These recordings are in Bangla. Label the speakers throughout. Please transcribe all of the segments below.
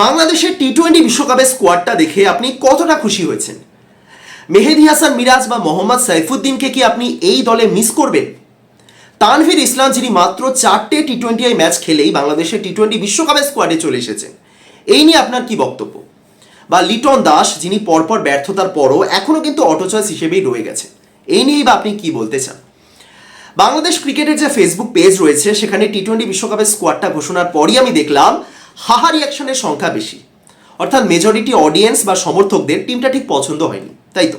Speaker 1: বাংলাদেশের টি টোয়েন্টি বিশ্বকাপের স্কোয়াডটা দেখে আপনি কতটা খুশি হয়েছেন? মেহেদি হাসান, মিরাজ বা মোহাম্মদ সাইফুদ্দিনকে কি আপনি এই দলে মিস করবেন? তানভীর ইসলাম, যিনি মাত্র চারটে টি টোয়েন্টি ম্যাচ খেলেই বাংলাদেশের টি টোয়েন্টি বিশ্বকাপের স্কোয়াডে চলে এসেছেন। এই নিয়ে আপনার কি বক্তব্য? বা লিটন দাস, যিনি পরপর ব্যর্থতার পরও এখনও কিন্তু অটো চয়েস হিসেবেই রয়ে গেছে। এই নিয়েই বা আপনি কি বলতে চান? বাংলাদেশ ক্রিকেটের যে ফেসবুক পেজ রয়েছে, সেখানে টি টোয়েন্টি বিশ্বকাপের স্কোয়াডটা ঘোষণার পরই আমি দেখলাম হাহা রিয়াকশনের সংখ্যা বেশি। অর্থাৎ মেজরিটি অডিয়েন্স বা সমর্থকদের টিমটা ঠিক পছন্দ হয়নি। তাই তো?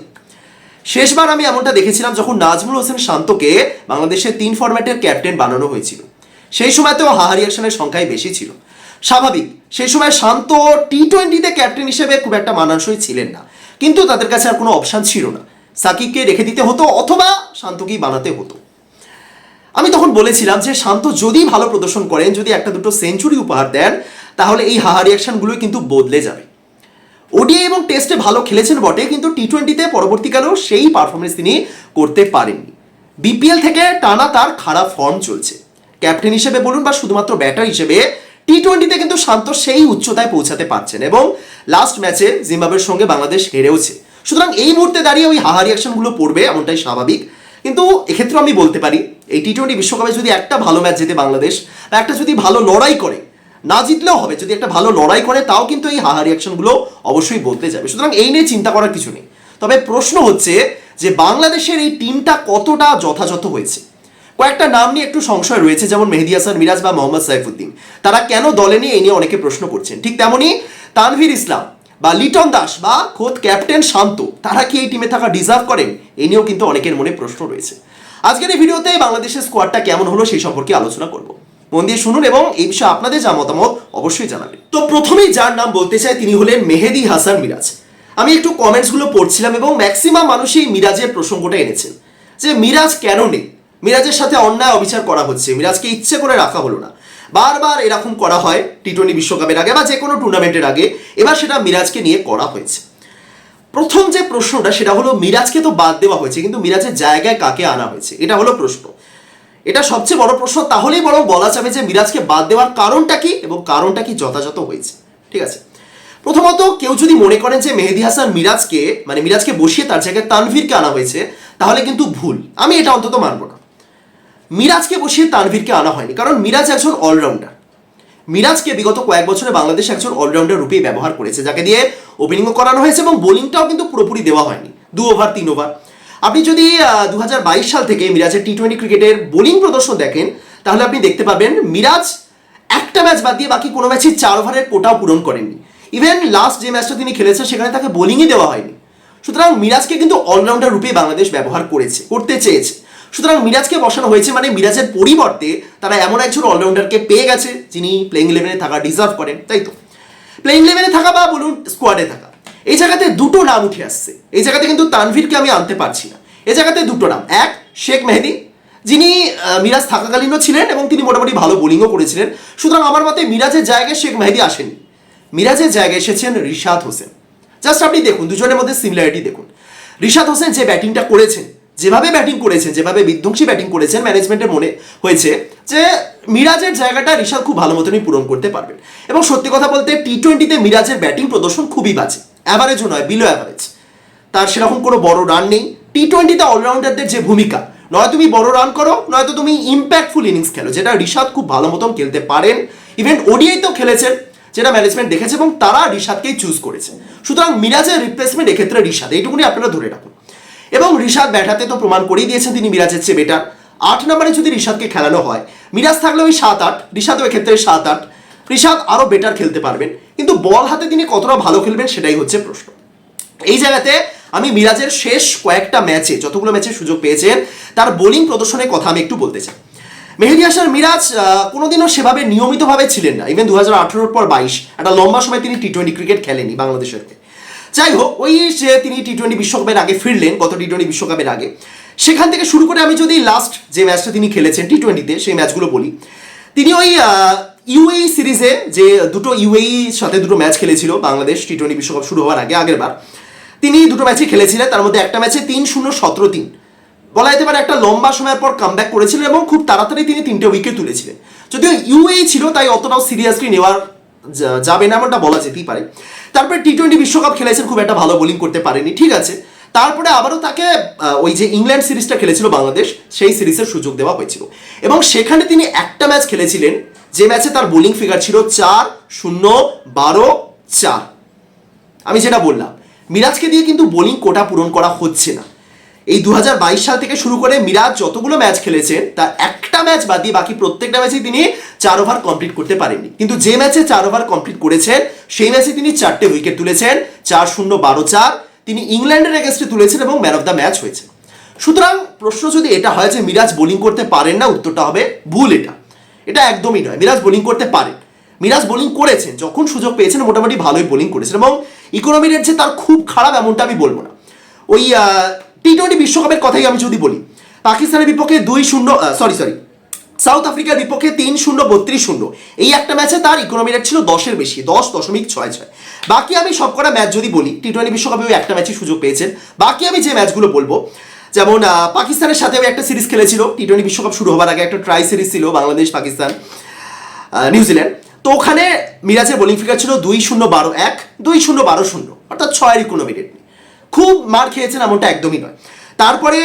Speaker 1: শেষবার আমি এমনটা দেখেছিলাম যখন নাজমুল হোসেন শান্তকে বাংলাদেশের তিন ফরম্যাটের ক্যাপ্টেন বানানো হয়েছিল। সেই সময়তেও হাহা রিয়াকশনের সংখ্যাই বেশি ছিল। স্বাভাবিক, সেই সময় শান্ত টি টোয়েন্টিতে ক্যাপ্টেন হিসেবে খুব একটা মানানসই ছিলেন না। কিন্তু তাদের কাছে আর কোনো অপশান ছিল না। সাকিবকে রেখে দিতে হতো অথবা শান্তকেই বানাতে হতো। আমি তখন বলেছিলাম যে শান্ত যদি ভালো প্রদর্শন করেন, যদি একটা দুটো সেঞ্চুরি উপহার দেন তাহলে এই হাহা রিয়াকশনগুলোই কিন্তু বদলে যাবে। ওডিআই এবং টেস্টে ভালো খেলেছেন বটে, কিন্তু টি টোয়েন্টিতে পরবর্তীকালেও সেই পারফরমেন্স তিনি করতে পারেননি। বিপিএল থেকে টানা তার খারাপ ফর্ম চলছে। ক্যাপ্টেন হিসেবে বলুন বা শুধুমাত্র ব্যাটার হিসেবে টি টোয়েন্টিতে কিন্তু শান্ত সেই উচ্চতায় পৌঁছাতে পারছেন এবং লাস্ট ম্যাচে জিম্বাবের সঙ্গে বাংলাদেশ হেরেওছে। সুতরাং এই মুহূর্তে দাঁড়িয়ে ওই হাহা রিয়াকশনগুলো পড়বে এমনটাই স্বাভাবিক। কিন্তু এক্ষেত্রে আমি বলতে পারি, এই টি টোয়েন্টি বিশ্বকাপে যদি একটা ভালো ম্যাচ জেতে বাংলাদেশ বা একটা যদি ভালো লড়াই করে না জিতলেও হবে। যদি একটা ভালো লড়াই করে, তাও কিন্তু এই হাহা রিয়াকশনগুলো অবশ্যই বলতে যাবে। সুতরাং এই নিয়ে চিন্তা করার কিছু নেই। তবে প্রশ্ন হচ্ছে যে, বাংলাদেশের এই টিমটা কতটা যথাযথ হয়েছে? কয়েকটা নাম নিয়ে একটু সংশয় রয়েছে, যেমন মেহেদি হাসান, মিরাজ বা মোহাম্মদ সাইফুদ্দিন। তারা কেন দলে নিয়ে এই নিয়ে অনেকে প্রশ্ন করছেন? ঠিক তেমনই তানভীর ইসলাম বা লিটন দাস বা খোদ ক্যাপ্টেন শান্ত, তারা কি এই টিমে থাকা ডিজার্ভ করেন? এই নিয়েও কিন্তু অনেকের মনে প্রশ্ন রয়েছে। আজকের এই ভিডিওতে বাংলাদেশের স্কোয়াডটা কেমন হলো সেই সম্পর্কে আলোচনা করব। মন দিয়ে শুনুন এবং এই বিষয়ে আপনাদের যা মতামত অবশ্যই জানাবেন। তো প্রথমেই যার নাম বলতে চাই তিনি হলেন মেহেদি হাসান মিরাজ। আমি একটু কমেন্টসগুলো পড়ছিলাম এবং ম্যাক্সিমাম মানুষই মিরাজের প্রসঙ্গটা এনেছেন। যে মিরাজ কেন নেই? মিরাজের সাথে অন্যায় অবিচার করা হচ্ছে, মিরাজকে ইচ্ছে করে রাখা হলো না। বারবার এরকম করা হয় টি টোয়েন্টি বিশ্বকাপের আগে বা যে কোনো টুর্নামেন্টের আগে। এবার সেটা মিরাজকে নিয়ে করা হয়েছে। প্রথম যে প্রশ্নটা সেটা হলো, মিরাজকে তো বাদ দেওয়া হয়েছে, কিন্তু মিরাজের জায়গায় কাকে আনা হয়েছে? এটা হলো প্রশ্ন। এটা সবচেয়ে বড় প্রশ্ন, তাহলেই বরং বলা যাবে যে মিরাজকে বাদ দেওয়ার কারণটা কি এবং কারণটা কি যথাযথ হয়েছে। ঠিক আছে? প্রথমত, কেউ যদি মনে করেন যে মেহেদি হাসান মিরাজকে মানে মিরাজকে বসিয়ে তার জায়গায় তানভীরকে আনা হয়েছে, তাহলে কিন্তু ভুল। আমি এটা অন্তত মানব না। মিরাজকে বসিয়ে তানভীরকে আনা হয়নি, কারণ মিরাজ একজন অলরাউন্ডার। মিরাজকে বিগত কয়েক বছরে বাংলাদেশ একজন অলরাউন্ডার রূপেই ব্যবহার করেছে, যাকে দিয়ে ওপেনিংও করানো হয়েছে এবং বোলিংটাও কিন্তু পুরোপুরি দেওয়া হয়নি। দু ওভার তিন ওভার আপনি যদি দু হাজার বাইশ সাল থেকে মিরাজের টি টোয়েন্টি ক্রিকেটের বোলিং প্রদর্শন দেখেন, তাহলে আপনি দেখতে পাবেন মিরাজ একটা ম্যাচ বাদ দিয়ে বাকি কোনো ম্যাচে চার ওভারের কোটাও পূরণ করেননি। ইভেন লাস্ট যে ম্যাচটা তিনি খেলেছেন, সেখানে তাকে বোলিংই দেওয়া হয়নি। সুতরাং মিরাজকে কিন্তু অলরাউন্ডার রূপে বাংলাদেশ ব্যবহার করেছে, করতে চেয়েছে। সুতরাং মিরাজকে বসানো হয়েছে মানে মিরাজের পরিবর্তে তারা এমন একজন অলরাউন্ডারকে পেয়ে গেছে, যিনি প্লেইং ইলেভেনে থাকা ডিজার্ভ করেন, তাই তো? প্লেইং ইলেভেনে থাকা বা বলুন স্কোয়াডে থাকা এই জায়গাতে দুটো নাম উঠে আসছে। এই জায়গাতে কিন্তু তানভীরকে আমি আনতে পারছি না। এই জায়গাতে দুটো নাম। এক, শেখ মেহেদি, যিনি মিরাজ থাকাকালীনও ছিলেন এবং তিনি মোটামুটি ভালো বোলিংও করেছিলেন। সুতরাং আমার মতে মিরাজের জায়গায় শেখ মেহেদি আসেনি। মিরাজের জায়গায় এসেছেন রিশাদ হোসেন। জাস্ট আপনি দেখুন, দুজনের মধ্যে সিমিলারিটি দেখুন। রিশাদ হোসেন যে ব্যাটিংটা করেছেন, যেভাবে ব্যাটিং করেছেন, যেভাবে বিধ্বংসী ব্যাটিং করেছেন ম্যানেজমেন্টের মনে হয়েছে যে মিরাজের জায়গাটা রিশাদ খুব ভালো মতনই পূরণ করতে পারবেন। এবং সত্যি কথা বলতে টি টোয়েন্টিতে মিরাজের ব্যাটিং প্রদর্শন খুবই বাজে। অ্যাভারেজও নয় বিলো অ্যাভারেজ তার সেরকম কোনো বড় রান নেই। টি টোয়েন্টিতে অলরাউন্ডারদের যে ভূমিকা, নয় তুমি বড় রান করো নয়তো তুমি ইম্প্যাক্টফুল ইনিংস খেলো, যেটা রিশাদ খুব ভালো মতন খেলতে পারেন। ইভেন ওডিআই তো খেলেছেন, যেটা ম্যানেজমেন্ট দেখেছে এবং তারা রিশাদকেই চুজ করেছে। সুতরাং মিরাজের রিপ্লেসমেন্ট এক্ষেত্রে রিশাদ, এইটুকুনি আপনারা ধরে রাখুন। এবং রিশাদ ব্যাটাতে তো প্রমাণ করেই দিয়েছেন তিনি মিরাজের চেয়ে বেটার আট নম্বরে যদি রিশাদকে খেলানো হয়, মিরাজ থাকলে ওই সাত আট, রিশাদও এক্ষেত্রে সাত আট। রিশাদ আরও বেটার খেলতে পারবেন। কিন্তু বল হাতে তিনি কতটা ভালো খেলবেন সেটাই হচ্ছে প্রশ্ন। এই জায়গাতে আমি মিরাজের শেষ কয়েকটা ম্যাচে যতগুলো ম্যাচে সুযোগ পেয়েছেন, তার বোলিং প্রদর্শনের কথা আমি একটু বলতে চাই। মেহেদি হাসান, মিরাজ কোনোদিনও সেভাবে নিয়মিতভাবে ছিলেন না। ইভেন দু হাজার আঠেরোর পর বাইশ, একটা লম্বা সময় তিনি টি টোয়েন্টি ক্রিকেট খেলেনি বাংলাদেশের। যাই হোক, ওই যে তিনি টি টোয়েন্টি বিশ্বকাপের আগে ফিরলেন, গত টি টোয়েন্টি বিশ্বকাপের আগে, সেখান থেকে শুরু করে আমি যদি লাস্ট যে ম্যাচটা তিনি খেলেছেন টি টোয়েন্টিতে সেই ম্যাচগুলো বলি। তিনি ওই ইউএই সিরিজে যে দুটো ইউএই সাথে দুটো ম্যাচ খেলেছিল, বাংলাদেশ টি টোয়েন্টি বিশ্বকাপ শুরু হওয়ার আগে, আগের বার, তিনি দুটো ম্যাচে খেলেছিলেন। তার মধ্যে একটা ম্যাচে তিন শূন্য সতেরো তিন। বলা যেতে পারে একটা লম্বা সময়ের পর কামব্যাক করেছিলেন এবং খুব তাড়াতাড়ি তিনি তিনটে উইকেট তুলেছিলেন। যদিও ইউএই ছিল, তাই অতটাও সিরিয়াসলি নেওয়ার যাবে না এমনটা বলা যেতেই পারে। তারপরে টি টোয়েন্টি বিশ্বকাপ খেলেছেন, খুব একটা ভালো বোলিং করতে পারেনি, ঠিক আছে। তারপরে আবারও তাকে ওই যে ইংল্যান্ড সিরিজটা খেলেছিল বাংলাদেশ, সেই সিরিজের সুযোগ দেওয়া হয়েছিল। এবং সেখানে তিনি একটা ম্যাচ খেলেছিলেন যে ম্যাচে তার বোলিং ফিগার ছিল চার, শূন্য, বারো, চার। আমি যেটা বললাম, মিরাজকে দিয়ে কিন্তু বোলিং কোটা পূরণ করা হচ্ছে না। এই দু হাজার বাইশ সাল থেকে শুরু করে মিরাজ যতগুলো ম্যাচ খেলেছেন তার একটা ম্যাচ বাদ দিয়ে বাকি প্রত্যেকটা ম্যাচেই তিনি চার ওভার কমপ্লিট করতে পারেননি। কিন্তু যে ম্যাচে চার ওভার কমপ্লিট করেছেন, সেই ম্যাচে তিনি চারটে উইকেট তুলেছেন, চার, শূন্য, বারো, চার। তিনি ইংল্যান্ডের এগেস্টে তুলেছেন এবং ম্যান অফ দ্য ম্যাচ হয়েছে সুতরাং প্রশ্ন যদি এটা হয় যে মিরাজ বোলিং করতে পারেন না, উত্তরটা হবে ভুল এটা। এটা একদমই নয়। মিরাজ বোলিং করতে পারেন মিরাজ বোলিং করেছেন, যখন সুযোগ পেয়েছেন, মোটামুটি ভালোই বোলিং করেছেন এবং ইকোনমি রেট যে তার খুব খারাপ এমনটা আমি বলব না। ওই টি টোয়েন্টি বিশ্বকাপের কথাই আমি যদি বলি, পাকিস্তানের বিপক্ষে দুই শূন্য সরি সরি সাউথ আফ্রিকার বিপক্ষে তিন শূন্য, বত্রিশ শূন্য। এই একটা ম্যাচে তার ইকোনমি রেট ছিল দশের বেশি, দশ দশমিক ছয় ছয়। বাকি আমি সবকটা ম্যাচ যদি বলি টি টোয়েন্টি বিশ্বকাপে ওই একটা ম্যাচই সুযোগ পেয়েছেন। বাকি আমি যে ম্যাচগুলো বলব যেমন পাকিস্তানের সাথে একটা সিরিজ খেলেছিল। টি টোয়েন্টি বিশ্বকাপ শুরু হবার আগে একটা ট্রাই সিরিজ ছিল বাংলাদেশ, পাকিস্তান নিউজিল্যান্ড তো ওখানে মিরাজের বোলিং ফিগার ছিল দুই শূন্য বারো এক, দুই শূন্য বারো শূন্য, অর্থাৎ ছয়ের ইকোনমি রেট খুব মার খেয়েছেন এমনটা একদমই নয়। তারপরে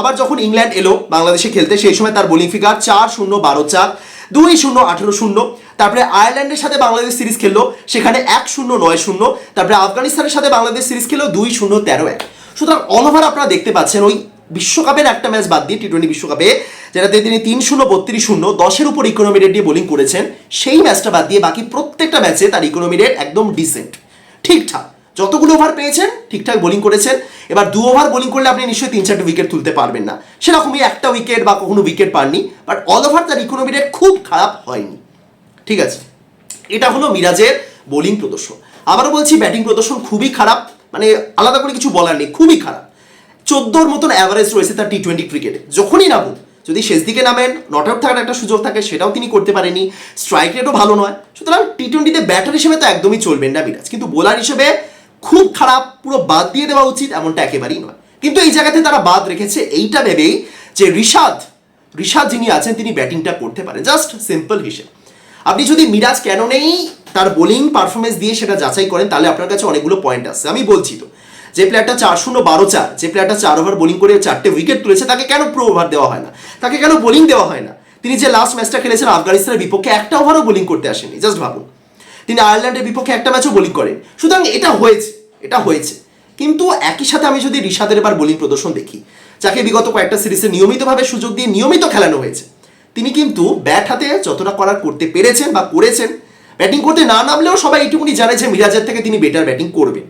Speaker 1: আবার যখন ইংল্যান্ড এলো বাংলাদেশে খেলতে, সেই সময় তার বোলিং ফিগার চার শূন্য বারো চার, দুই শূন্য আঠেরো শূন্য। তারপরে আয়ারল্যান্ডের সাথে বাংলাদেশ সিরিজ খেললো, সেখানে এক শূন্য নয় শূন্য। তারপরে আফগানিস্তানের সাথে বাংলাদেশ সিরিজ খেললো, দুই শূন্য তেরো এক। সুতরাং অল ওভার আপনারা দেখতে পাচ্ছেন ওই বিশ্বকাপের একটা ম্যাচ বাদ দিয়ে টি টোয়েন্টি বিশ্বকাপে, যেটাতে তিনি তিন শূন্য বত্রিশ, শূন্য, দশের উপর ইকোনমি রেট দিয়ে বোলিং করেছেন। সেই ম্যাচটা বাদ দিয়ে বাকি প্রত্যেকটা ম্যাচে তার ইকোনমি রেট একদম ডিসেন্ট ঠিকঠাক। যতগুলো ওভার পেয়েছেন, ঠিকঠাক বোলিং করেছেন। এবার দু ওভার বোলিং করলে আপনি নিশ্চয়ই তিন চারটে উইকেট তুলতে পারবেন না। সেরকমই একটা উইকেট বা কখনো উইকেট পাননি বাট অল ওভার তার ইকোনমি রেট খুব খারাপ হয়নি। ঠিক আছে? এটা হলো মিরাজের বোলিং প্রদর্শন। আবারও বলছি ব্যাটিং প্রদর্শন খুবই খারাপ। মানে আলাদা করে কিছু বলার নেই, খুবই খারাপ। চোদ্দোর মতন অ্যাভারেজ রয়েছে তার টি টোয়েন্টি ক্রিকেটে যখনই নামুন যদি শেষ দিকে নামেন নট আউট থাকার একটা সুযোগ থাকে, সেটাও তিনি করতে পারেনি স্ট্রাইক রেটও ভালো নয়। সুতরাং টি টোয়েন্টিতে ব্যাটার হিসেবে তো একদমই চলবেন না মিরাজ কিন্তু বোলার হিসেবে খুব খারাপ, পুরো বাদ দিয়ে দেওয়া উচিত, এমনটা একেবারেই নয়। কিন্তু এই জায়গাতে তারা বাদ রেখেছে, এইটা ভেবেই যে রিশাদ রিশাদ যিনি আছেন, তিনি ব্যাটিংটা করতে পারেন। জাস্ট সিম্পল হিসেব। আপনি যদি মিরাজ কেন নেই, তার বোলিং পারফরমেন্স দিয়ে সেটা যাচাই করেন, তাহলে আপনার কাছে অনেকগুলো পয়েন্ট আসছে আমি বলছি তো, যে প্লেয়ারটা চার শূন্য বারো চার, যে প্লেয়ারটা চার ওভার বোলিং করে চারটে উইকেট তুলেছে, তাকে কেন প্রো ওভার দেওয়া হয় না? তাকে কেন বোলিং দেওয়া হয় না? তিনি যে লাস্ট ম্যাচটা খেলেছেন, আফগানিস্তানের বিপক্ষে একটা ওভারও বোলিং করতে আসেনি জাস্ট ভাবুন। তিনি আয়ারল্যান্ডের বিপক্ষে একটা ম্যাচও বোলিং করেন। সুতরাং এটা হয়েছে এটা হয়েছে। কিন্তু একই সাথে আমি যদি রিশাদের এবার বোলিং প্রদর্শন দেখি, যাকে বিগত কয়েকটা সিরিজে নিয়মিতভাবে সুযোগ দিয়ে নিয়মিত খেলানো হয়েছে তিনি কিন্তু ব্যাট হাতে যতটা করার করতে পেরেছেন বা করেছেন ব্যাটিং করতে না নামলেও সবাই এইটুকুনি জানে যে মিরাজের থেকে তিনি বেটার ব্যাটিং করবেন।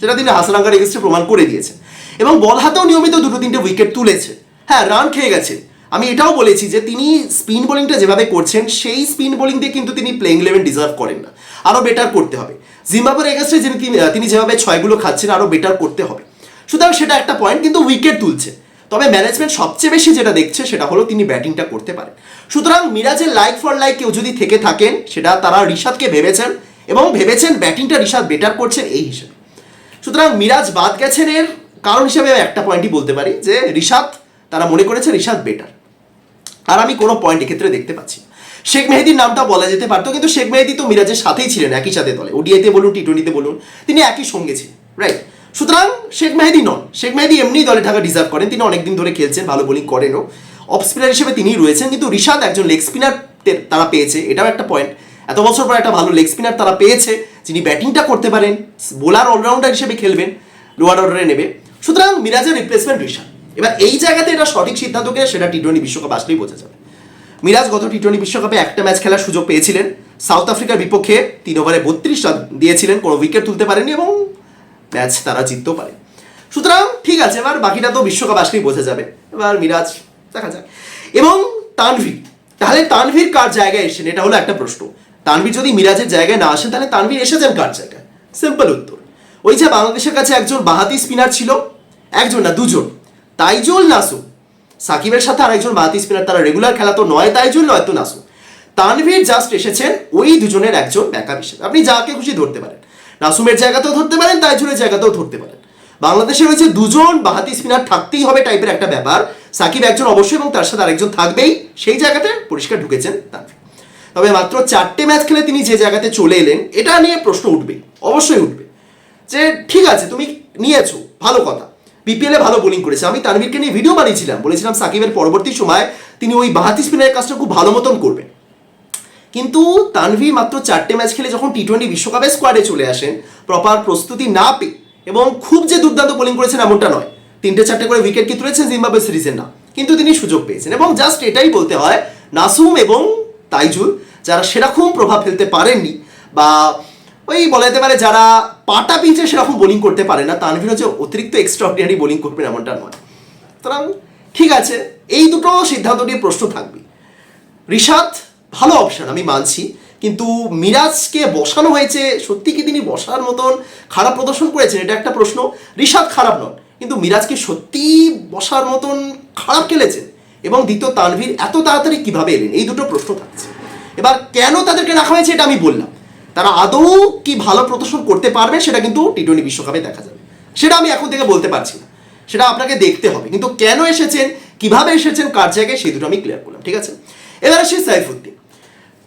Speaker 1: যেটা তিনি হাসানাঙ্গার এগেস্টে প্রমাণ করে দিয়েছেন। এবং বল হাতেও নিয়মিত দুটো তিনটে উইকেট তুলেছে। হ্যাঁ রান খেয়ে গেছে। আমি এটাও বলেছি যে তিনি স্পিন বোলিংটা যেভাবে করছেন, সেই স্পিন বোলিং দিয়ে কিন্তু তিনি প্লেইং ইলেভেন ডিজার্ভ করেন না। আরও বেটার করতে হবে। জিম্বাবুয়ের এগেস্টে যিনি তিনি যেভাবে ছয়গুলো খাচ্ছেন আরও বেটার করতে হবে। সুতরাং সেটা একটা পয়েন্ট কিন্তু উইকেট তুলছে। তবে ম্যানেজমেন্ট সবচেয়ে বেশি যেটা দেখছে সেটা হলো তিনি ব্যাটিংটা করতে পারেন। সুতরাং মিরাজের লাইক ফর লাইক কেউ যদি থেকে থাকেন, সেটা তারা রিশাদকে ভেবেছেন এবং ভেবেছেন ব্যাটিংটা রিশাদ বেটার করছেন এই হিসেবে। সুতরাং মিরাজ বাদ গেছেন এর কারণ হিসেবে একটা পয়েন্টই বলতে পারি যে রিশাদ, তারা মনে করেছে রিশাদ বেটার আর আমি কোনো পয়েন্ট এক্ষেত্রে দেখতে পাচ্ছি শেখ মেহেদির নামটা বলা যেতে পারতো, কিন্তু শেখ মেহেদি তো মিরাজের সাথেই ছিলেন, একই সাথে দলে। ওডিআইতে বলুন টি টোয়েন্টিতে বলুন, তিনি একই সঙ্গে ছিলেন রাইট সুতরাং শেখ মেহেদি নন। শেখ মেহেদি এমনি দলে ঢাকা ডিজার্ভ করেন। তিনি অনেকদিন ধরে খেলছেন, ভালো বোলিং করেনও। অফ স্পিনার হিসেবে তিনিই রয়েছেন, কিন্তু রিশাদ একজন লেগ স্পিনার তারা পেয়েছে। এটাও একটা পয়েন্ট এত বছর পর একটা ভালো লেগ স্পিনার তারা পেয়েছে। যিনি ব্যাটিংটা করতে পারেন বোলার অলরাউন্ডার হিসেবে খেলবেন লোয়ার অর্ডারে নেবে। সুতরাং মিরাজের রিপ্লেসমেন্ট রিশাদ। এবার এই জায়গাতে এটা সঠিক সিদ্ধান্ত কিনা সেটা টি টোয়েন্টি বিশ্বকাপ আসলেই বোঝা যাবে। মিরাজ গত টি টোয়েন্টি বিশ্বকাপে একটা ম্যাচ খেলার সুযোগ পেয়েছিলেন। সাউথ আফ্রিকার বিপক্ষে তিন ওভারে বত্রিশ রান দিয়েছিলেন, কোনো উইকেট তুলতে পারেননি এবং ম্যাচ তারা জিততেও পারে। সুতরাং, ঠিক আছে, এবার বাকিটা তো বিশ্বকাপ আসলেই বোঝা যাবে। এবার মিরাজ, দেখা যাক। এবং তানভীর, তাহলে তানভীর কার জায়গায় এসেছেন? এটা হলো একটা প্রশ্ন। তানভীর যদি মিরাজের জায়গায় না আসেন, তাহলে তানভীর এসেছেন কার জায়গায়? সিম্পল উত্তর। ওই যে বাংলাদেশের কাছে একজন বাহাতি স্পিনার ছিল, একজন না, দুজন। তাইজুল নাসু। সাকিবের সাথে আরেকজন বাহাতি স্পিনার তারা রেগুলার খেলা তো নয়, তাইজুল নয়তো নাসু। তানভীর জাস্ট এসেছেন ওই দুজনের একজন ব্যাকআপ হিসেবে। আপনি যাকে খুশি ধরতে পারেন। নাসুমের জায়গাতেও ধরতে পারেন, তাইজুলের জায়গাতেও ধরতে পারেন। বাংলাদেশে রয়েছে দুজন, বাহাতি স্পিনার থাকতেই হবে টাইপের একটা ব্যাপার। সাকিব একজন অবশ্যই এবং তার সাথে আরেকজন থাকবেই। সেই জায়গাতে পরিষ্কার ঢুকেছেন তানভীর তবে মাত্র চারটে ম্যাচ খেলে তিনি যে জায়গাতে চলে এলেন, এটা নিয়ে প্রশ্ন উঠবে, অবশ্যই উঠবে। যে ঠিক আছে, তুমি নিয়েছো, ভালো কথা। বিপিএলে ভালো বোলিং করেছে। আমি তানভীরকে নিয়ে ভিডিও বানিয়েছিলাম, বলেছিলাম সাকিবের পরবর্তী সময় তিনি ওই বাহাতি স্পিনারের কাজটা খুব ভালো মতন করবেন। কিন্তু তানভি মাত্র চারটে ম্যাচ খেলে যখন টি টোয়েন্টি বিশ্বকাপের স্কোয়াডে চলে আসেন প্রপার প্রস্তুতি না পেয়ে এবং খুব যে দুর্দান্ত বোলিং করেছেন এমনটা নয়। তিনটে চারটে করে উইকেট কি তুলেছেন জিম্বাবুয়ে সিরিজের না। কিন্তু তিনি সুযোগ পেয়েছেন এবং জাস্ট এটাই বলতে হয়, নাসুম এবং তাইজুল, যারা সেরকম প্রভাব ফেলতে পারেননি বা ওই বলা যেতে পারে যারা পাটা পিচে সেরকম বোলিং করতে পারে না, তানভীর হচ্ছে অতিরিক্ত এক্সট্রা অর্ডিনারি বোলিং করবেন এমনটা নয়। সুতরাং ঠিক আছে, এই দুটো সিদ্ধান্ত নিয়ে প্রশ্ন থাকবে রিশাদ ভালো অপশন আমি মানছি। কিন্তু মিরাজকে বসানো হয়েছে, সত্যি কি তিনি বসার মতন খারাপ প্রদর্শন করেছেন? এটা একটা প্রশ্ন। রিশাদ খারাপ নন, কিন্তু মিরাজকে সত্যি বসার মতন খারাপ খেলেছেন। এবং দ্বিতীয়, তানভীর এত তাড়াতাড়ি কীভাবে এলেন? এই দুটো প্রশ্ন থাকছে। এবার কেন তাদেরকে রাখা হয়েছে এটা আমি বললাম। তারা আদৌ কি ভালো প্রদর্শন করতে পারবে সেটা কিন্তু টি টোয়েন্টি বিশ্বকাপে দেখা যাবে। সেটা আমি এখন থেকে বলতে পারছি না। সেটা আপনাকে দেখতে হবে। কিন্তু কেন এসেছেন, কীভাবে এসেছেন, কার জায়গায়, সেই দুটো আমি ক্লিয়ার করলাম, ঠিক আছে? এবার আসি সাইফুদ্দিন।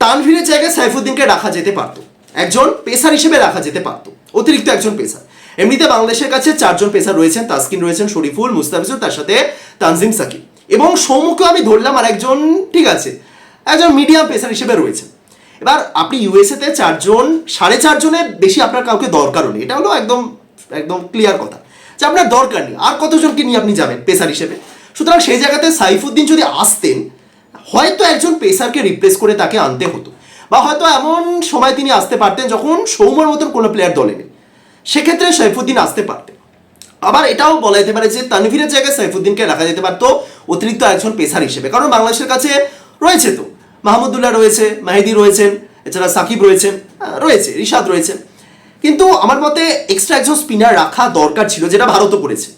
Speaker 1: তানভীরের জায়গায় সাইফুদ্দিনকে রাখা যেতে পারত। একজন পেসার হিসেবে রাখা যেতে পারত। অতিরিক্ত একজন পেসার। এমনিতে বাংলাদেশের কাছে চারজন পেসার রয়েছেন, তাসকিন রয়েছেন, শরীফুল মুস্তাফিজুর তার সাথে তানজিম সাকিব। এবং সৌমুখকে আমি ধরলাম আর একজন, ঠিক আছে, একজন মিডিয়াম পেসার হিসেবে রয়েছেন। এবার আপনি ইউএসএতে চারজন, সাড়ে চারজনের বেশি আপনার কাউকে দরকারও নেই। এটা হলো একদম একদম ক্লিয়ার কথা। যে আপনার দরকার নেই। আর কতজনকে নিয়ে আপনি যাবেন পেসার হিসেবে? সুতরাং সেই জায়গাতে সাইফুদ্দিন যদি আসতেন হয়তো একজন পেসারকে রিপ্লেস করে তাকে আনতে হতো। বা হয়তো এমন সময় তিনি আসতে পারতেন যখন সৌম্যর মতন কোনো প্লেয়ার দলে নেই। সেক্ষেত্রে সাইফুদ্দিন আসতে পারতেন আবার এটাও বলা যেতে পারে যে তানভীরের জায়গায় সাইফুদ্দিনকে রাখা যেতে পারতো অতিরিক্ত একজন পেসার হিসেবে। কারণ বাংলাদেশের কাছে রয়েছে তো। মাহমুদুল্লাহ রয়েছে, মাহিদি রয়েছেন, এছাড়া সাকিব রয়েছেন রয়েছে, রিশাদ রয়েছেন। কিন্তু আমার মতে এক্সট্রা একজন স্পিনার রাখা দরকার ছিল, যেটা ভারতও করেছে।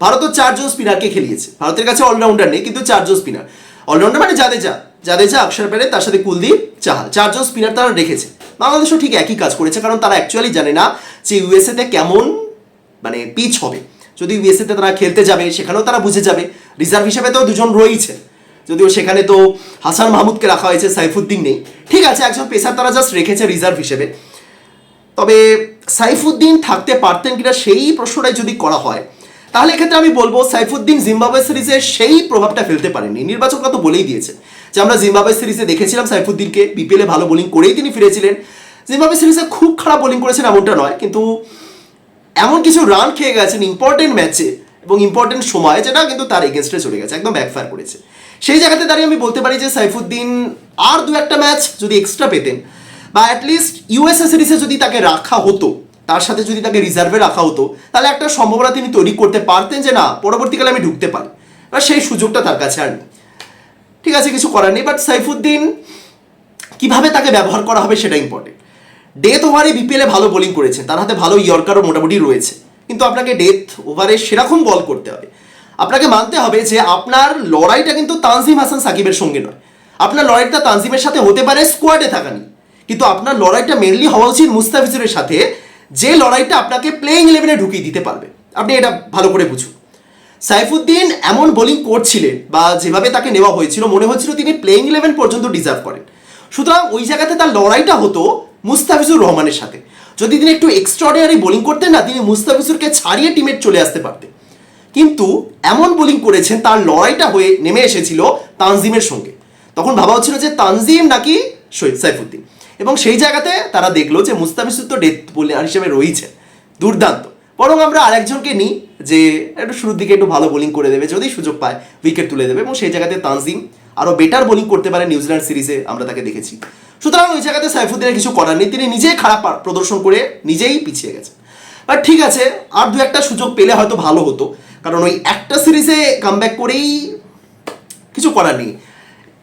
Speaker 1: ভারতও চারজন স্পিনারকে খেলিয়েছে। ভারতের কাছে অলরাউন্ডার নেই, কিন্তু চারজন স্পিনার অলরাউন্ডার মানে জাদেজা জাদেজা অক্ষর প্যারে তার সাথে কুলদীপ চাহাল। চারজন স্পিনার তারা রেখেছে। বাংলাদেশও ঠিক একই কাজ করেছে, কারণ তারা অ্যাকচুয়ালি জানে না যে ইউএসএতে কেমন মানে পিচ হবে। যদি ইউএসএতে তারা খেলতে যাবে, সেখানেও তারা বুঝে যাবে। রিজার্ভ হিসেবে তো দুজন রয়েছে যদিও সেখানে তো হাসান মাহমুদকে রাখা হয়েছে, সাইফুদ্দিন নেই। ঠিক আছে, একজন পেসার তারা জাস্ট রেখেছে রিজার্ভ হিসেবে। তবে সাইফুদ্দিন থাকতে পারতেন কিনা, সেই প্রশ্নটাই যদি করা হয় তাহলে এক্ষেত্রে আমি বলব সাইফুদ্দিন জিম্বাবুয়ে সিরিজে সেই প্রভাবটা ফেলতে পারেননি নির্বাচকরা তো বলেই দিয়েছে যে আমরা জিম্বাবুয়ে সিরিজে দেখেছিলাম সাইফুদ্দিনকে বিপিএলে ভালো বোলিং করেই তিনি ফিরেছিলেন। জিম্বাবুয়ে সিরিজে খুব খারাপ বোলিং করেছেন এমনটা নয়, কিন্তু এমন কিছু রান খেয়ে গেছেন ইম্পর্টেন্ট ম্যাচে এবং ইম্পর্টেন্ট সময়, যেটা কিন্তু তার এগেনস্টে চলে গেছে, একদম ব্যাকফায়ার করেছে। সেই জায়গাতে দাঁড়িয়ে আমি বলতে পারি যে সাইফুদ্দিন আর দু একটা ম্যাচ যদি এক্সট্রা পেতেন, বা অ্যাটলিস্ট ইউএসএ সিরিজে যদি তাকে রাখা হতো তার সাথে যদি তাকে রিজার্ভে রাখা হতো, তাহলে একটা সম্ভাবনা তিনি তৈরি করতে পারতেন যে না, পরবর্তীকালে আমি ঢুকতে পারি। এবার সেই সুযোগটা তার কাছে আর ঠিক আছে, কিছু করার নেই বাট সাইফুদ্দিন কীভাবে তাকে ব্যবহার করা হবে সেটা ইম্পর্টেন্ট ডেথ ওভারে বিপিএলে ভালো বোলিং করেছে তার হাতে ভালো ইয়র্কারও মোটামুটি রয়েছে। কিন্তু আপনাকে ডেথ ওভারে সেরকম বল করতে হবে। আপনাকে মানতে হবে যে আপনার লড়াইটা কিন্তু তানজিম হাসান সাকিবের সঙ্গে নয়। আপনার লড়াইটা তানজিমের সাথে হতে পারে স্কোয়াডে থাকা নিয়ে। কিন্তু আপনার লড়াইটা মেনলি হওয়া উচিত মুস্তাফিজুরের সাথে যে লড়াইটা আপনাকে প্লেইং ইলেভেনে ঢুকিয়ে দিতে পারবে। আপনি এটা ভালো করে বুঝুন। সাইফুদ্দিন এমন বোলিং করছিলেন বা যেভাবে তাকে নেওয়া হয়েছিল, মনে হচ্ছিল তিনি প্লেইং ইলেভেন পর্যন্ত ডিজার্ভ করেন। সুতরাং ওই জায়গাতে তার লড়াইটা হতো মুস্তাফিজুর রহমানের সাথে। যদি তিনি একটু এক্সট্রাঅর্ডিনারি বোলিং করতেন না, তিনি মুস্তাফিজুরকে ছাড়িয়ে টিমের চলে আসতে পারতেন। কিন্তু এমন বোলিং করেছেন, তার লড়াইটা হয়ে নেমে এসেছিল তানজিমের সঙ্গে। তখন ভাবা হচ্ছিল যে তানজিম নাকি শহীদ সাইফুদ্দিন। এবং সেই জায়গাতে তারা দেখল যে মুস্তাফিজুর তো ডেথ বোলার হিসেবে রয়েছে। দুর্দান্ত। বরং আমরা আরেকজনকে নিই যে একটু শুরুর দিকে একটু ভালো বোলিং করে দেবে, যদি সুযোগ পায় উইকেট তুলে দেবে এবং সেই জায়গাতে তানজিম আরও বেটার বোলিং করতে পারে নিউজিল্যান্ড সিরিজে আমরা তাকে দেখেছি। সুতরাং ওই জায়গাতে সাইফুদ্দিনের কিছু করার নেই। তিনি নিজেই খারাপ প্রদর্শন করে নিজেই পিছিয়ে গেছেন। বাট ঠিক আছে, আর দু একটা সুযোগ পেলে হয়তো ভালো হতো। কারণ ওই একটা সিরিজে কামব্যাক করেই কিছু করার নেই।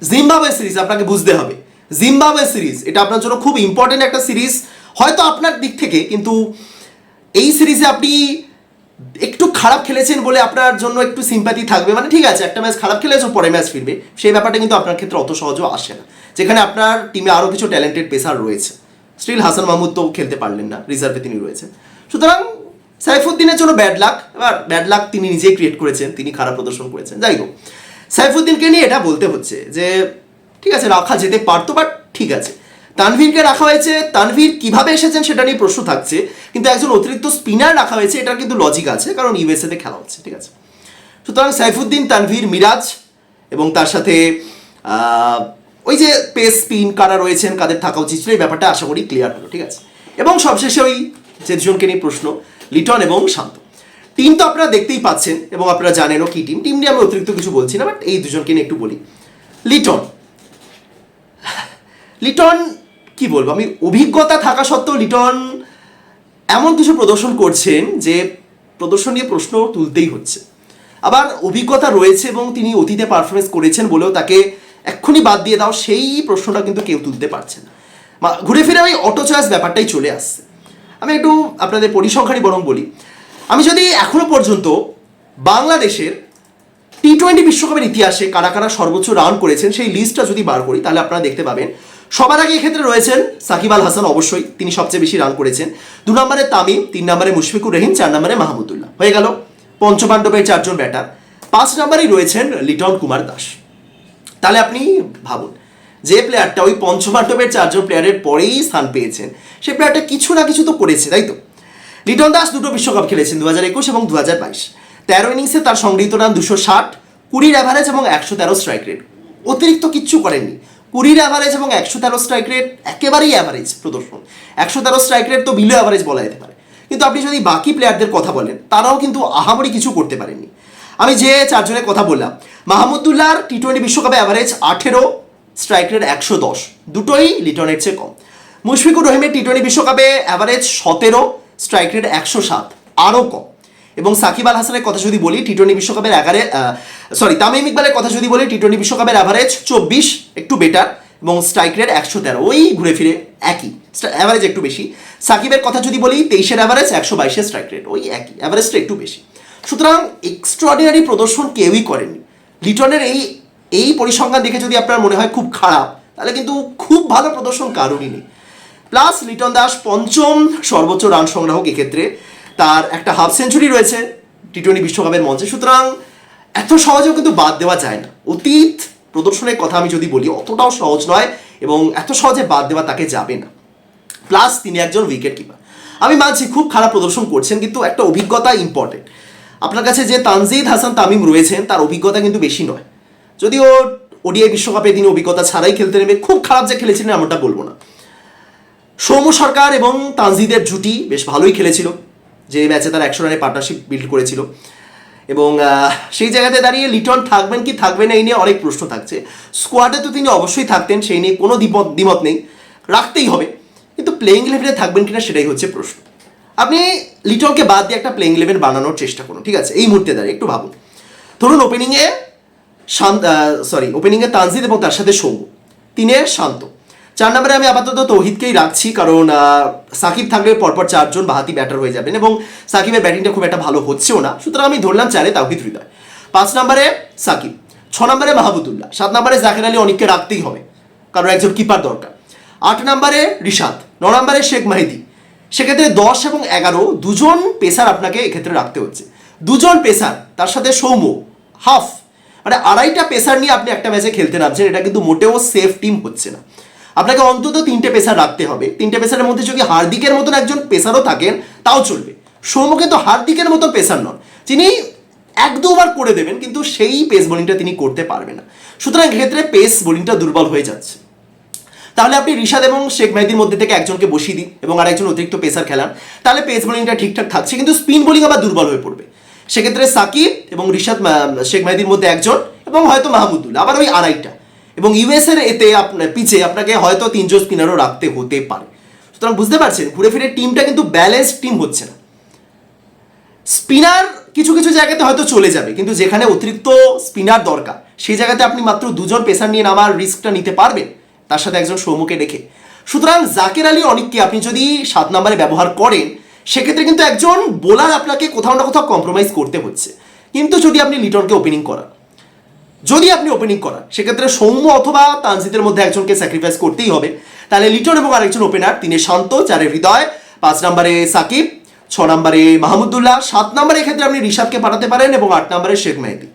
Speaker 1: জিম্বাবুয়ে সিরিজ আপনাকে বুঝতে হবে। জিম্বাবুয়ে সিরিজ এটা আপনার জন্য খুব ইম্পর্টেন্ট একটা সিরিজ হয়তো আপনার দিক থেকে, কিন্তু এই সিরিজে আপনি একটু খারাপ খেলেছেন বলে আপনার জন্য একটু সিম্প্যাথি থাকবে। মানে ঠিক আছে, একটা ম্যাচ খারাপ খেলেছো পরে ম্যাচ ফিরবে। সেই ব্যাপারটা কিন্তু আপনার ক্ষেত্রে অত সহজও আসে না। যেখানে আপনার টিমে আরও কিছু ট্যালেন্টেড পেসার রয়েছে। স্টিল হাসান মাহমুদ তো খেলতে পারলেন না রিজার্ভে তিনি রয়েছেন। সুতরাং সাইফুদ্দিনের জন্য ব্যাড লাক এবার ব্যাড লাক তিনি নিজেই ক্রিয়েট করেছেন, তিনি খারাপ প্রদর্শন করেছেন। যাই হোক, সাইফুদ্দিনকে নিয়ে এটা বলতে হচ্ছে যে ঠিক আছে রাখা যেতে পারতো বাট ঠিক আছে। তানভীরকে রাখা হয়েছে, তানভীর কীভাবে এসেছেন সেটা নিয়ে প্রশ্ন থাকছে, কিন্তু একজন অতিরিক্ত স্পিনার রাখা হয়েছে, এটার কিন্তু লজিক আছে, কারণ ইউএসএতে খেলা হচ্ছে, ঠিক আছে। সুতরাং সাইফুদ্দিন, তানভীর, মিরাজ এবং তার সাথে ওই যে পেস স্পিন কারা রয়েছেন, কাদের থাকা উচিত ছিল, এই ব্যাপারটা আশা করি ক্লিয়ার হলো, ঠিক আছে। এবং সবশেষে ওই যে দুজনকে নিয়ে প্রশ্ন, লিটন এবং শান্ত। টিম তো আপনারা দেখতেই পাচ্ছেন এবং আপনারা জানেনও কি টিম টিম নিয়ে আমি অতিরিক্ত কিছু বলছি না বাট এই দুজনকে নিয়ে একটু বলি। লিটন লিটন, কি বলব, আমি অভিজ্ঞতা থাকা সত্ত্বেও লিটন এমন কিছু প্রদর্শন করছেন যে প্রদর্শন নিয়ে প্রশ্ন তুলতেই হচ্ছে। আবার অভিজ্ঞতা রয়েছে এবং তিনি অতীতে পারফরমেন্স করেছেন বলেও তাকে এক্ষুনি বাদ দিয়ে দাও, সেই প্রশ্নটা কিন্তু কেউ তুলতে পারছে না। ঘুরে ফিরে ওই অটো চয়েস ব্যাপারটাই চলে আসছে। আমি একটু আপনাদের পরিসংখ্যানই বরং বলি। আমি যদি এখনও পর্যন্ত বাংলাদেশের টি টোয়েন্টি বিশ্বকাপের ইতিহাসে কারা কারা সর্বোচ্চ রান করেছেন, সেই লিস্টটা যদি বার করি, তাহলে আপনারা দেখতে পাবেন সবার আগে এক্ষেত্রে রয়েছেন সাকিব আল হাসান, অবশ্যই। তিনি সবচেয়ে বেশি রান করেছেন। দু নম্বরে তামিম, তিন নম্বরে মুশফিকুর রহিম, চার নম্বরে মাহমুদুল্লাহ। হয়ে গেল। পঞ্চপাণ্ডবের চারজন ব্যাটার পাঁচ নম্বরেই রয়েছেন লিটন কুমার দাস। তাহলে আপনি ভাবুন, যে প্লেয়ারটা ওই পঞ্চপাণ্ডবের চারজন প্লেয়ারের পরেই স্থান পেয়েছেন সেই প্লেয়ারটা কিছু না কিছু তো করেছে, তাই তো? লিটন দাস দুটো বিশ্বকাপ খেলেছেন দু হাজার একুশ এবং দু হাজার বাইশ। তেরো ইনিংসে তার সংগৃহীত রান দুশো ষাট, কুড়ির অ্যাভারেজ এবং একশো তেরো স্ট্রাইক রেট অতিরিক্ত কিচ্ছু করেননি। কুড়ির অ্যাভারেজ এবং একশো তেরো স্ট্রাইক রেট একেবারেই অ্যাভারেজ প্রদর্শন। একশো তেরো স্ট্রাইক রেট তো বিলো অ্যাভারেজ বলা যেতে পারে। কিন্তু আপনি যদি বাকি প্লেয়ারদের কথা বলেন, তারাও কিন্তু আহামরি কিছু করতে পারেননি। আমি যে চারজনের কথা বললাম, মাহমুদুল্লাহর টি টোয়েন্টি বিশ্বকাপে অ্যাভারেজ আঠেরো স্ট্রাইক রেট একশো দশ। দুটোই লিটনের চেয়ে কম। মুশফিকুর রহিমের টি টোয়েন্টি বিশ্বকাপে অ্যাভারেজ সতেরো স্ট্রাইক রেট একশো সাত। আরও কম। এবং সাকিব আল হাসানের কথা যদি বলি টি টোয়েন্টি বিশ্বকাপের এগারে সরি তামিম ইকবালের কথা যদি বলি টি টোয়েন্টি বিশ্বকাপের অ্যাভারেজ চব্বিশ একটু বেটার এবং স্ট্রাইক রেট একশো তেরো। ওই ঘুরে ফিরে একই অ্যাভারেজ একটু বেশি। সাকিবের কথা যদি বলি, তেইশের অ্যাভারেজ একশো বাইশের স্ট্রাইক রেট ওই একই অ্যাভারেজটা একটু বেশি। সুতরাং এক্সট্রাঅর্ডিনারি প্রদর্শন কেউই করেননি লিটনের এই এই পরিসংখ্যান দেখে যদি আপনার মনে হয় খুব খারাপ, তাহলে কিন্তু খুব ভালো প্রদর্শন কারোরই নেই। প্লাস লিটন দাস পঞ্চম সর্বোচ্চ রান সংগ্রাহক এক্ষেত্রে। তার একটা হাফ সেঞ্চুরি রয়েছে টি টোয়েন্টি বিশ্বকাপের মঞ্চে। সুতরাং এত সহজেও কিন্তু বাদ দেওয়া যায় না। অতীত প্রদর্শনের কথা আমি যদি বলি, অতটাও সহজ নয় এবং এত সহজে বাদ দেওয়া তাকে যাবে না। প্লাস তিনি একজন উইকেট কিপার আমি মানছি খুব খারাপ প্রদর্শন করছেন, কিন্তু একটা অভিজ্ঞতা ইম্পর্টেন্ট আপনার কাছে যে তানজিদ হাসান তামিম রয়েছেন, তার অভিজ্ঞতা কিন্তু বেশি নয়। যদিও ওডিআই বিশ্বকাপে তিনি অভিজ্ঞতা ছাড়াই খেলতে নেমে খুব খারাপ যে খেলেছিলেন, এমনটা বলব না। সৌম্য সরকার এবং তানজিদের জুটি বেশ ভালোই খেলেছিল। যে ম্যাচে তারা একশো রানের পার্টনারশিপ বিল্ড করেছিল। এবং সেই জায়গাতে দাঁড়িয়ে লিটন থাকবেন কি থাকবেন না এই নিয়ে অনেক প্রশ্ন থাকছে। স্কোয়াডে তো তিনি অবশ্যই থাকতেন, সেই নিয়ে কোনো দ্বিমত দ্বিমত নেই। রাখতেই হবে। কিন্তু প্লেইং ইলেভেনে থাকবেন কিনা সেটাই হচ্ছে প্রশ্ন। আপনি লিটনকে বাদ দিয়ে একটা প্লেইং ইলেভেন বানানোর চেষ্টা করুন, ঠিক আছে? এই মুহূর্তে দাঁড়িয়ে একটু ভাবুন। ধরুন ওপেনিংয়ে শান্ত সরি ওপেনিংয়ে তানজিদ এবং তার সাথে সৌম্য। তিনের শান্ত। চার নম্বরে আমি আপাতত তৌহিদকেই রাখছি, কারণ সাকিব থাকলে পরপর চারজন বাহাতি ব্যাটার হয়ে যাবেন এবং সাকিবের ব্যাটিংটা খুব একটা ভালো হচ্ছেও না। সুতরাং আমি ধরলাম চারে তাওহিদ হৃদয়। পাঁচ নম্বরে সাকিব, ছ নম্বরে মাহমুদুল্লাহ সাত নম্বরে জাকির আলী অনেককে রাখতেই হবে, কারণ একজন কিপার দরকার। আট নম্বরে রিশাদ, ন নম্বরে শেখ মাহিদি। সেক্ষেত্রে দশ এবং এগারো দুজন পেসার আপনাকে এক্ষেত্রে রাখতে হচ্ছে। দুজন পেসার, তার সাথে সৌম্য, হাফ মানে আড়াইটা পেসার নিয়ে আপনি একটা ম্যাচে খেলতে নামছেন, এটা কিন্তু মোটেও সেফ টিম হচ্ছে না। আপনাকে অন্তত তিনটে পেসার রাখতে হবে। তিনটে পেসারের মধ্যে যদি হার্দিকের মতন একজন পেসারও থাকেন, তাও চলবে। সৌম্য কিন্তু হার্দিকের মতো পেসার নন। যিনি এক দুবার করে দেবেন, কিন্তু সেই পেস বোলিংটা তিনি করতে পারবেন না। সুতরাং এক্ষেত্রে পেস বোলিংটা দুর্বল হয়ে যাচ্ছে। তাহলে আপনি রিশাদ এবং শেখ মেহেদির মধ্যে থেকে একজনকে বসিয়ে দিন এবং আর একজন অতিরিক্ত পেসার খেলান। তাহলে পেস বোলিংটা ঠিকঠাক থাকছে, কিন্তু স্পিন বোলিং আবার দুর্বল হয়ে পড়বে। সেক্ষেত্রে সাকিব এবং মা- শেখ মেহেদির মধ্যে একজন এবং হয়তো মাহমুদুল্লাহ আবার ওই আড়াইটা। এবং ইউএস এর এতে আপনার পিছে আপনাকে হয়তো তিনজন স্পিনারও রাখতে হতে পারে। সুতরাং বুঝতে পারছেন, ঘুরে ফিরে টিমটা কিন্তু ব্যালেন্স টিম হচ্ছে না। স্পিনার কিছু কিছু জায়গাতে হয়তো চলে যাবে, কিন্তু যেখানে অতিরিক্ত স্পিনার দরকার, সেই জায়গাতে আপনি মাত্র দুজন পেসার নিয়ে নামার রিস্কটা নিতে পারবেন, তার সাথে একজন সৌমুকে রেখে। সুতরাং জাকের আলী অনেককে আপনি যদি সাত নম্বরে ব্যবহার করেন, সেক্ষেত্রে কিন্তু একজন বোলার আপনাকে কোথাও না কোথাও কম্প্রোমাইজ করতে হচ্ছে। কিন্তু যদি আপনি লিটনকে ওপেনিং করান যদি আপনি ওপেনিং করান, সেক্ষেত্রে সৌম্য অথবা তানজিদের মধ্যে একজনকে স্যাক্রিফাইস করতেই হবে। তাহলে লিটন এবং আরেকজন ওপেনার তিনি শান্ত চারে হৃদয় পাঁচ নম্বরে সাকিব, ছ নম্বরে মাহমুদুল্লাহ সাত নম্বরে এক্ষেত্রে আপনি রিশাদকে পাঠাতে পারেন এবং আট নম্বরে শেখ মেহেদি।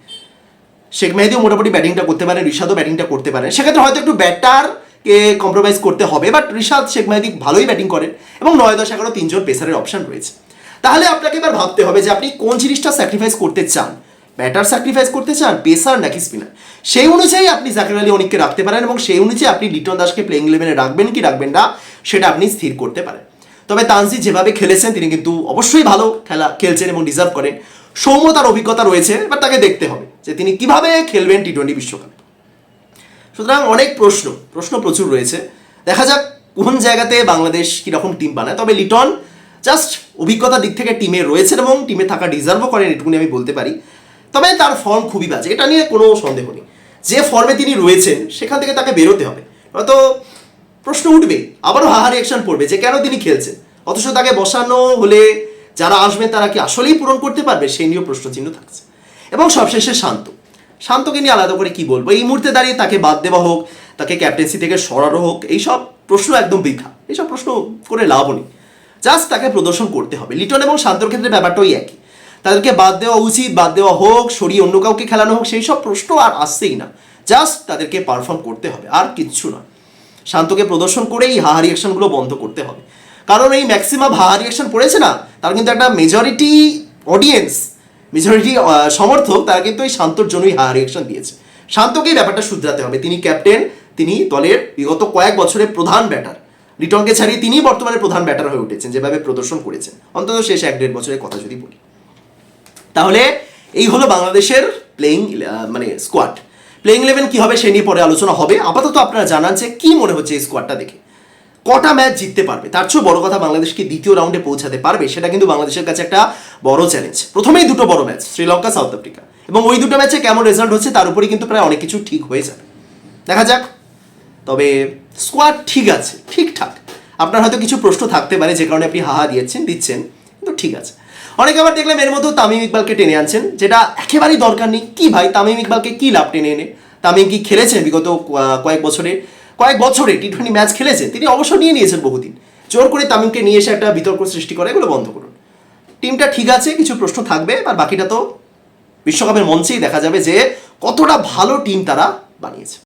Speaker 1: শেখ মেহেদিও মোটামুটি ব্যাটিংটা করতে পারেন, রিশাদও ব্যাটিংটা করতে পারেন। সেক্ষেত্রে হয়তো একটু ব্যাটার কে কম্প্রোমাইজ করতে হবে বাট রিশাদ, শেখ মেহেদি ভালোই ব্যাটিং করেন এবং নয় দশ এগারো তিনজন পেসারের অপশন রয়েছে। তাহলে আপনাকে এবার ভাবতে হবে যে আপনি কোন জিনিসটা স্যাক্রিফাইস করতে চান? ব্যাটার স্যাক্রিফাইস করতে চান পেসার নাকি স্পিনার সেই অনুযায়ী আপনি জাকির আলী অনেককে রাখতে পারেন এবং সেই অনুযায়ী আপনি লিটন দাসকে প্লেইং ইলেভেনে রাখবেন কি রাখবেন না, সেটা আপনি স্থির করতে পারেন। তবে তানজিদ যেভাবে খেলেছেন, তিনি কিন্তু অবশ্যই ভালো খেলা খেলছেন এবং ডিজার্ভ করেন। সৌম্য তার অভিজ্ঞতা রয়েছে এবার তাকে দেখতে হবে যে তিনি কীভাবে খেলবেন টি টোয়েন্টি বিশ্বকাপে। সুতরাং অনেক প্রশ্ন প্রশ্ন প্রচুর রয়েছে। দেখা যাক কোন জায়গাতে বাংলাদেশ কীরকম টিম বানায়। তবে লিটন জাস্ট অভিজ্ঞতার দিক থেকে টিমে রয়েছেন এবং টিমে থাকা ডিজার্ভও করেন, এটুকুনি আমি বলতে পারি। তবে তার ফর্ম খুবই বাজে, এটা নিয়ে কোনো সন্দেহ নেই। যে ফর্মে তিনি রয়েছেন, সেখান থেকে তাকে বেরোতে হবে। হয়তো প্রশ্ন উঠবে আবারও হাহারি অ্যাকশন পড়বে যে কেন তিনি খেলছেন। অথচ তাকে বসানো হলে যারা আসবেন তারা কি আসলেই পূরণ করতে পারবে? সেই নিয়েও প্রশ্নচিহ্ন থাকছে। এবং সবশেষে শান্ত। শান্তকে নিয়ে আলাদা করে কি বলব? এই মুহূর্তে দাঁড়িয়ে তাকে বাদ দেওয়া হোক, তাকে ক্যাপ্টেন্সি থেকে সরানো হোক, এইসব প্রশ্ন একদম বৃথা। এইসব প্রশ্ন করে লাভও নেই। জাস্ট তাকে প্রদর্শন করতে হবে। লিটন এবং শান্তর ক্ষেত্রে ব্যাপারটাই একই। তাদেরকে বাদ দেওয়া উচিত, বাদ দেওয়া হোক, সরিয়ে অন্য কাউকে খেলানো হোক, সেই সব প্রশ্ন আর আসছেই না। জাস্ট তাদেরকে পারফর্ম করতে হবে, আর কিচ্ছু না। শান্তকে প্রদর্শন করেই হাহা অ্যাকশনগুলো বন্ধ করতে হবে। কারণ এই ম্যাক্সিমাম হাহা অ্যাকশন পড়েছে না, তার কিন্তু একটা মেজরিটি অডিয়েন্স মেজরিটি সমর্থক, তারা কিন্তু এই শান্তর জন্যই হাহারি অ্যাকশন দিয়েছে। শান্তকেই ব্যাপারটা শুধরাতে হবে। তিনি ক্যাপ্টেন তিনি দলের বিগত কয়েক বছরের প্রধান ব্যাটার লিটনকে ছাড়িয়ে তিনিই বর্তমানে প্রধান ব্যাটার হয়ে উঠেছেন, যেভাবে প্রদর্শন করেছেন। অন্তত শেষ এক দেড় বছরের কথা যদি বলি। তাহলে এই হলো বাংলাদেশের প্লেইং মানে স্কোয়াড প্লেইং ইলেভেন কী হবে সে নিয়ে পরে আলোচনা হবে। আপাতত আপনারা জানান যে কী মনে হচ্ছে এই স্কোয়াডটা দেখে। কটা ম্যাচ জিততে পারবে? তার চেয়েও বড় কথা বাংলাদেশকে দ্বিতীয় রাউন্ডে পৌঁছাতে পারবে? সেটা কিন্তু বাংলাদেশের কাছে একটা বড় চ্যালেঞ্জ প্রথমেই দুটো বড় ম্যাচ শ্রীলঙ্কা, সাউথ আফ্রিকা। এবং ওই দুটো ম্যাচে কেমন রেজাল্ট হচ্ছে তার উপরেই কিন্তু প্রায় অনেক কিছু ঠিক হয়ে যাবে। দেখা যাক। তবে স্কোয়াড ঠিক আছে, ঠিকঠাক। আপনার হয়তো কিছু প্রশ্ন থাকতে পারে যে কারণে আপনি হাহা দিয়েছেন, দিচ্ছেন, কিন্তু ঠিক আছে। অনেকে আবার দেখলাম এর মধ্যেও তামিম ইকবালকে টেনে আনছেন, যেটা একেবারেই দরকার নেই। কি ভাই, তামিম ইকবালকে কি লাভ টেনে এনে? তামিম কি খেলেছেন বিগত কয়েক বছরে? কয়েক বছরে টি টোয়েন্টি ম্যাচ খেলেছেন, তিনি অবশ্য নিয়ে নিয়েছেন বহুদিন। জোর করে তামিমকে নিয়ে এসে একটা বিতর্ক সৃষ্টি করে, এগুলো বন্ধ করুন। টিমটা ঠিক আছে, কিছু প্রশ্ন থাকবে আর বাকিটা তো বিশ্বকাপের মঞ্চেই দেখা যাবে যে কতটা ভালো টিম তারা বানিয়েছে।